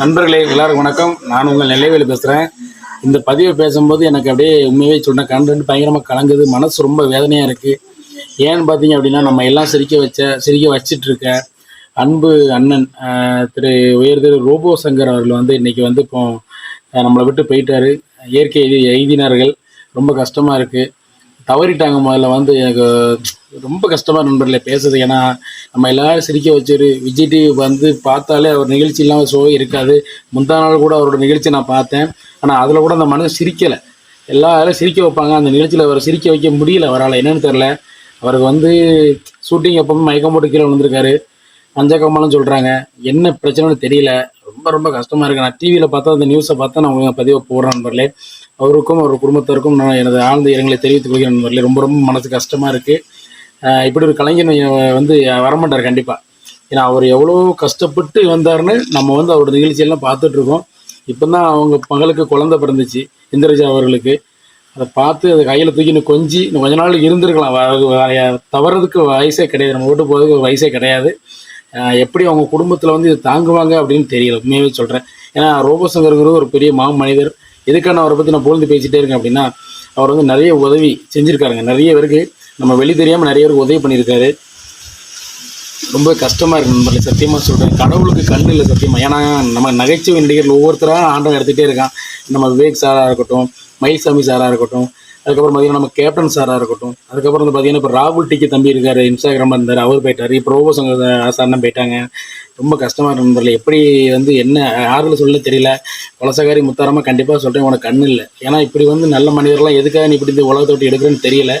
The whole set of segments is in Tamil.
நண்பர்களே எல்லாருக்கும் வணக்கம். நான் உங்கள் நிலைவேலி பேசுகிறேன் இந்த பதிவை பேசும்போது எனக்கு அப்படியே உண்மையை சொன்ன கண்டு பயங்கரமாக கலங்குது. மனசு ரொம்ப வேதனையாக இருக்குது ஏன்னு பார்த்தீங்க அப்படின்னா நம்ம எல்லாம் சிரிக்க வச்ச சிரிக்க வச்சிட்ருக்க அன்பு அண்ணன் திரு உயர் திரு ரோபோ சங்கர் அவர்கள் வந்து இன்னைக்கு வந்து இப்போ நம்மளை விட்டு போயிட்டாரு. இயற்கை எய்தி எய்தினார்கள். ரொம்ப கஷ்டமாக இருக்குது தவறிட்டாங்க முதல்ல வந்து எனக்கு ரொம்ப கஷ்டமாக நண்பர்களே பேசுறது. ஏன்னா நம்ம எல்லாரும் சிரிக்க வச்சிரு விஜய் டிவி வந்து பார்த்தாலே அவர் நிகழ்ச்சி இல்லாமல் ஷோ இருக்காது. முந்தா நாள் கூட அவரோட நிகழ்ச்சி நான் பார்த்தேன். ஆனால் அதில் கூட அந்த மனுஷன் சிரிக்கலை. எல்லாரும் சிரிக்க வைப்பாங்க. அந்த நிகழ்ச்சியில் அவரை சிரிக்க வைக்க முடியல அவரால். என்னன்னு தெரில அவருக்கு வந்து ஷூட்டிங் எப்பவுமே மயக்கம் போட்டு கீழே விழுந்திருக்காரு. மஞ்சக்கம்மாலும் சொல்கிறாங்க என்ன பிரச்சனைன்னு தெரியல. ரொம்ப ரொம்ப கஷ்டமாக இருக்குது நான் டிவியில் பார்த்தா அந்த நியூஸை பார்த்தா நான் உங்களுக்கு பதிவை போடுறேன் நண்பர்களே. அவருக்கும் அவர் குடும்பத்தாருக்கும் நான் எனது ஆழ்ந்த இரங்கலை தெரிவித்துக் கொள்கிறேன் நண்பர்களே. ரொம்ப ரொம்ப மனசு கஷ்டமாக இருக்குது இப்படி ஒரு கலைஞர் வந்து வரமாட்டார் கண்டிப்பாக ஏன்னா அவர் எவ்வளோ கஷ்டப்பட்டு வந்தாருன்னு நம்ம வந்து அவரோட நிகழ்ச்சியெல்லாம் பார்த்துட்ருக்கோம் இப்போ தான் அவங்க மகளுக்கு குழந்தை பிறந்துச்சு இந்திரஜா அவர்களுக்கு. அதை பார்த்து அதை கையில் தூக்கின்னு கொஞ்சி இன்னும் கொஞ்ச நாள் இருந்திருக்கலாம். தவறதுக்கு வயசே கிடையாது. நம்ம ஓட்டு போகிறதுக்கு வயசே கிடையாது. எப்படி அவங்க குடும்பத்தில் வந்து இதை தாங்குவாங்க அப்படின்னு தெரியல. உண்மையாகவே சொல்கிறேன் ஏன்னா ரோபோசங்கருங்கிறது ஒரு பெரிய மா மனிதர் எதுக்காக நான் அவரை பற்றி நான் புகழ்ந்து பேசிகிட்டே இருக்கேன் அப்படின்னா அவர் வந்து நிறைய உதவி செஞ்சுருக்காருங்க. நிறைய பேருக்கு நம்ம வெளி தெரியாமல் நிறைய பேருக்கு உதவி பண்ணியிருக்காரு. ரொம்ப கஷ்டமாக இருக்கு நண்பர்களே சத்தியமாக சொல்கிறேன் கடவுளுக்கு கண் இல்லை சத்தியமாக ஏன்னா நம்ம நகைச்சுவை நடிகர்கள் ஒவ்வொருத்தராக ஆண்டவன் எடுத்துகிட்டே இருக்கான். நம்ம விவேக் சாராக இருக்கட்டும் மயில்சாமி சாராக இருக்கட்டும் அதுக்கப்புறம் பார்த்தீங்கன்னா நம்ம கேப்டன் சாராக இருக்கட்டும் அதுக்கப்புறம் வந்து பார்த்தீங்கன்னா இப்போ ராகுல் டிக்கி தம்பி இருக்கார் இன்ஸ்டாகிராமில் இருந்தார் அவர் போயிட்டார். இப்போ ரோபோ சங்க சார்னா போயிட்டாங்க. ரொம்ப கஷ்டமாக இருந்ததில்ல எப்படி வந்து என்ன ஆறுதல் சொல்ல தெரியல. வலசகாரி முத்தாரமாக கண்டிப்பாக சொல்கிறேன் உனக்கு கண்ணு இல்லை. ஏன்னா இப்படி வந்து நல்ல மனிதர்லாம் எதுக்காக நீ இப்படி இந்த உலகத்தை விட்டு எடுக்கிறேன்னு தெரியல.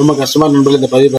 ரொம்ப கஷ்டமாக இருந்ததில்ல இந்த பதிவு